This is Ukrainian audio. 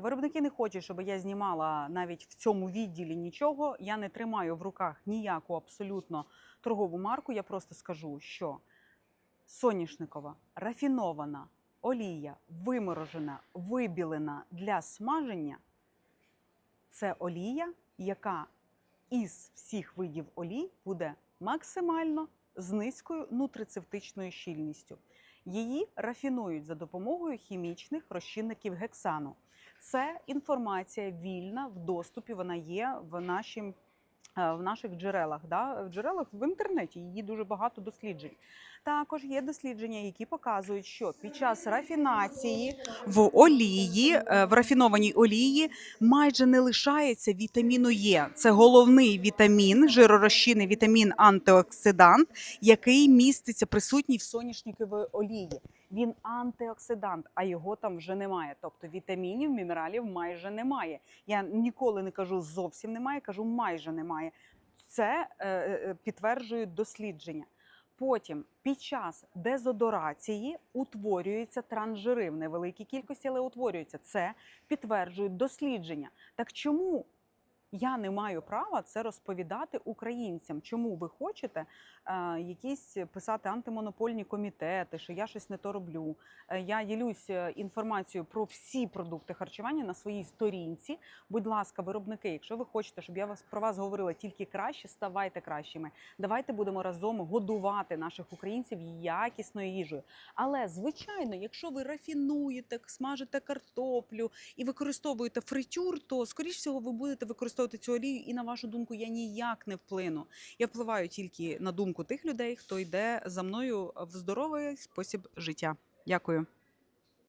Виробники не хочуть, щоб я знімала навіть в цьому відділі нічого. Я не тримаю в руках ніяку абсолютно торгову марку. Я просто скажу, що соняшникова рафінована олія, виморожена, вибілена для смаження це олія, яка із всіх видів олій буде максимально з низькою нутрицептичною щільністю. Її рафінують за допомогою хімічних розчинників гексану. Це інформація вільна в доступі. Вона є в нашім. Е, В наших джерелах, да? в джерелах в інтернеті її дуже багато досліджень. Також є дослідження, які показують, що під час рафінації в олії, е, в рафінованій олії майже не лишається вітаміну Е. Це головний вітамін, жиророзчинний вітамін антиоксидант, який міститься присутній в соняшниковій олії. Він антиоксидант, а його там вже немає. Тобто вітамінів, мінералів майже немає. Я ніколи не кажу зовсім немає, кажу майже немає. Це е, е, підтверджують дослідження. Потім під час дезодорації утворюються трансжири в невеликій кількості, але утворюються. Це підтверджують дослідження. Так чому я не маю права це розповідати українцям? Чому ви хочете е, якісь писати антимонопольні комітети, що я щось не то роблю? Е, я ділюсь е, інформацією про всі продукти харчування на своїй сторінці. Будь ласка, виробники, якщо ви хочете, щоб я вас про вас говорила тільки краще, ставайте кращими. Давайте будемо разом годувати наших українців якісною їжею. Але звичайно, якщо ви рафінуєте, смажите картоплю і використовуєте фритюр, то скоріш всього ви будете використовувати цю олію, і на вашу думку я ніяк не вплину. Я впливаю тільки на думку тих людей, хто йде за мною в здоровий спосіб життя. Дякую.